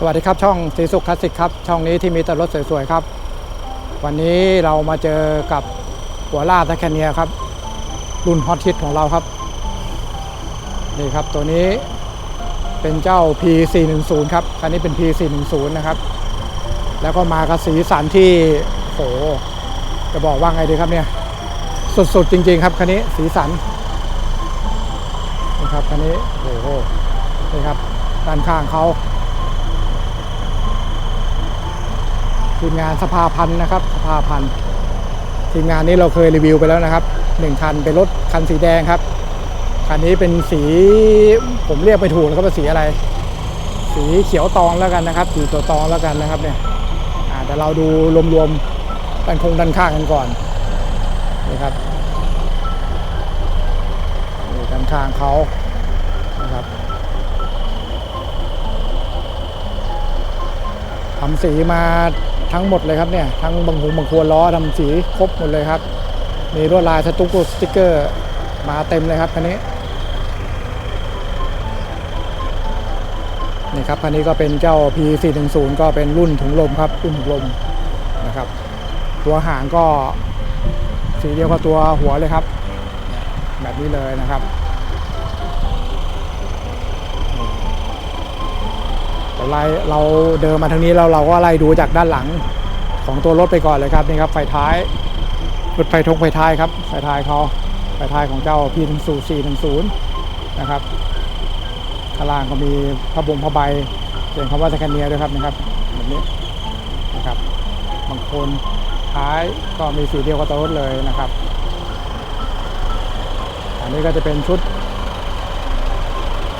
สวัสดีครับ ช่องสีสุขคลาสสิกครับ ช่องนี้ที่มีแต่รถสวยๆครับ วันนี้เรามาเจอกับหัวลาตะแคเนียครับ รุ่นฮอตฮิตของเราครับ นี่ครับตัวนี้เป็นเจ้า P410 ครับ คันนี้เป็น P410 นะครับ แล้วก็มากับสีสันที่โหจะบอกว่าไงดีครับเนี่ยสุดๆจริง ๆ ครับคันนี้สีสันนี่ครับคันนี้โอ้โหนี่ครับด้านข้างเขา ทีมงานสภาพันธ์นะครับสภาพันธ์ทีมงานนี้เราเคยรีวิวไปแล้วนะครับหนึ่งคันเป็นรถคันสีแดงครับคันนี้เป็นสีผมเรียกไปถูกแล้วก็เป็นสีอะไร สีเขียวตองแล้วกันนะครับ สีตัวตองแล้วกันนะครับเนี่ยแต่เราดูรวมๆด้านคงด้านข้างกันก่อนนี่ครับนี่ด้านข้างเขานะครับทำสีมา ทั้งหมดเลยครับเนี่ยทั้งบางหูบางครัวล้อทำสีครบหมดเลยครับ มีลวดลายสตุ๊กสติ๊กเกอร์ มาเต็มเลยครับคันนี้นี่ครับคันนี้ก็เป็นเจ้า P410 ก็เป็นรุ่นถุงลมครับรุ่นถุงลมนะครับ ตัวหางก็สีเดียวกับตัวหัวเลยครับ แบบนี้เลยนะครับเรา ไล่เราเดินมาทางนี้แล้วเราก็ไล่ดูจากด้านหลังของตัวรถไปก่อนเลยครับนี่ครับไฟท้ายรถไฟทงไฟท้ายครับไฟท้ายเขาไฟท้ายของเจ้า P10410 นะครับข้างล่างก็มีผ้าบงผ้าใบเขียนคำว่าสแคนเนียด้วยครับนะครับแบบนี้นะครับบางคนท้ายก็มีสีเดียวกับตัวรถเลยนะครับ อันนี้ก็จะเป็นชุด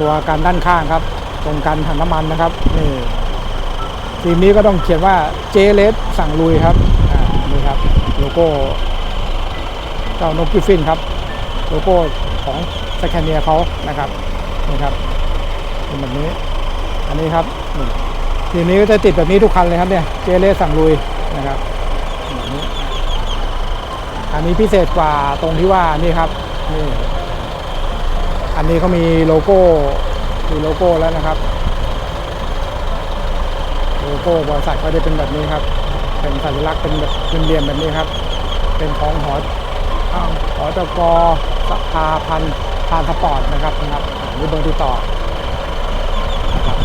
ตัวกันด้านข้างครับ ตรงกันถังน้ำมันนะครับนี่ทีมนี้ก็ต้องเขียนว่าเจเลสสั่งลุยครับนี่ครับโลโก้เจ้านกกิฟฟินครับโลโก้ของสแคนเนียเขานะครับนี่ครับเป็นแบบนี้อันนี้ครับนี่ทีนี้ก็จะติดแบบนี้ทุกคันเลยครับเนี่ยเจเลสั่งลุยนะครับแบบนี้อันนี้พิเศษกว่าตรงที่ว่านี่ครับนี่อันนี้เขามีโลโก้ มีโลโก้แล้วนะครับ โลโก้บริษัทเขาจะเป็นแบบนี้ครับ เป็นสัญลักษณ์เป็นแบบเหลี่ยมแบบนี้ครับ เป็นของหออ้าวหอจกสภาพันธ์พานสปอร์ตนะครับนะครับนี่เบอร์ติดต่อนะครับ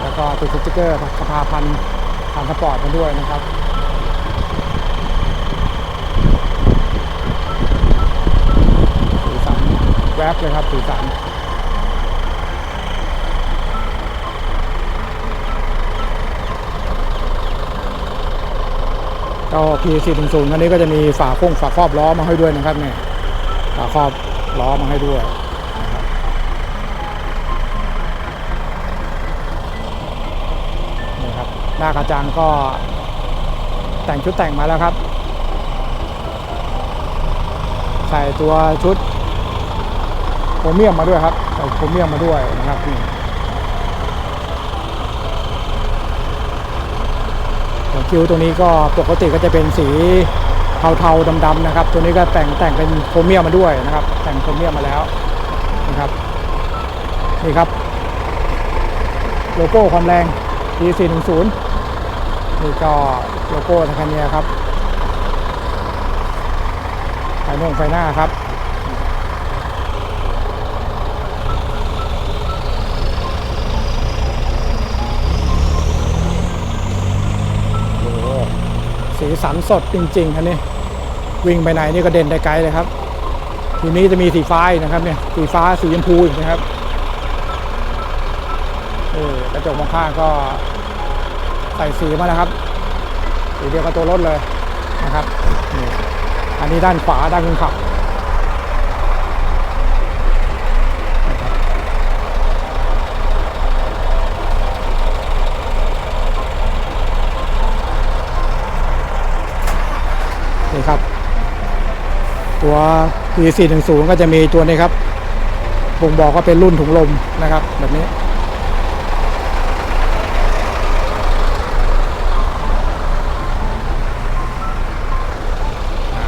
แล้วก็ติดสติ๊กเกอร์สภาพันธ์ผ่านสปอร์ตมาด้วยนะครับสีสันแวบเลยครับสีสัน ก็ P410 คันนี้ก็จะมีฝาโค้งฝาครอบล้อมาให้ด้วยนะครับเนี่ยฝาครอบล้อมาให้ด้วยนี่ครับหน้ากระจังก็แต่งชุดแต่งมาแล้วครับ ใส่ตัวชุดโครเมียมมาด้วยครับใส่โครเมียมมาด้วยนะครับนี่หัว คิ้วตัวนี้ก็ปกติก็จะเป็นสีเทาๆดำๆนะครับ ตัวนี้ก็แต่งแต่งเป็นโครเมียมมาด้วยนะครับ แต่งโครเมียมมาแล้วนะครับนี่ครับ โลโก้ความแรง P410 นี่ก็โลโก้ทางคันนี้ครับไฟน่งไฟหน้าครับ โอ้โห สันสดจริงๆคันนี้วิ่งไปไหนนี่ก็เด่นได้ไกลเลยครับ ทีนี้จะมีสีฟ้านะครับเนี่ยสีฟ้าสีชมพูอีกนะครับเออกระจกมองข้างก็ใส่สีมาแล้วครับสีเดียวกับตัวรถเลยนะครับอันนี้ด้านขวาด้านคนขับ ครับ ตัวปี410 ก็จะมีตัวนี้ครับบ่งบอกว่าเป็นรุ่นถุงลมนะครับ แบบนี้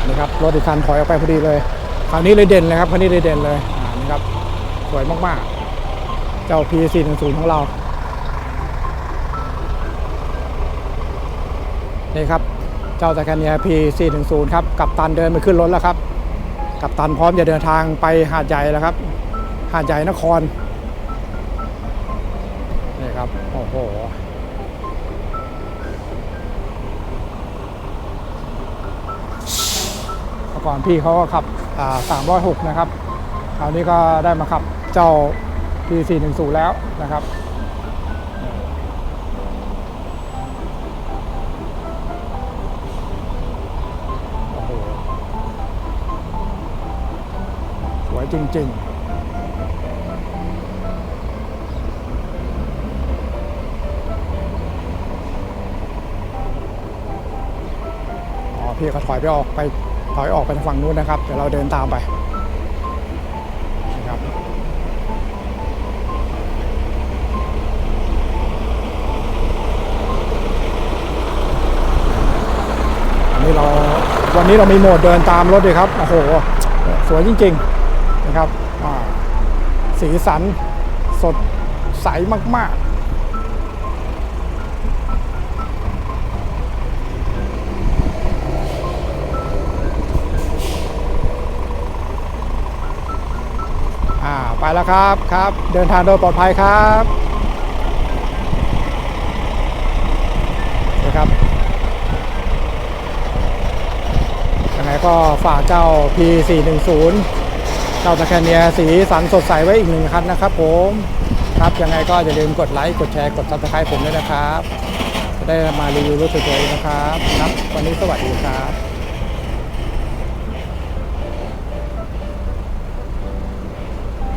นี่ครับรถอีกคันถอยออกไปพอดีเลยคราวนี้เลยเด่นเลยครับคันนี้เลยเด่นเลยนี่ครับสวยมากๆ เจ้า P410 ของเรานี่ครับ เจ้าตะแคเนีย P410 ครับกับตันเดินไปขึ้นรถแล้วครับ กับตันพร้อมจะเดินทางไปหาดใหญ่แล้วครับ หาดใหญ่นครนี่ครับโอ้โหก่อนพี่เขาก็ขับ306 นะครับ คราวนี้ก็ได้มาขับเจ้า P410 แล้วนะครับ จริงๆอ๋อพี่ก็ถอยไปออกไปถอยออกไปทางฝั่งนู้นนะครับเดี๋ยวเราเดินตามไปนะครับอันนี้เราวันนี้เรามีโหมดเดินตามรถด้วยครับโอ้โหสวยจริง ๆ นะครับสีสันสดใสมาก ๆไปแล้วครับครับ เดินทางโดยปลอดภัยครับนะครับยังไงก็ฝากเจ้า P410 เจ้าตะแคเนียสีสันสดใสไว้อีกหนึ่งคันนะครับผมครับยังไงก็อย่าลืมกดไลค์กดแชร์กดซับสไครป์ผมด้วยนะครับ จะได้มารีวิวรถสวยๆนะครับครับ วันนี้สวัสดีครับ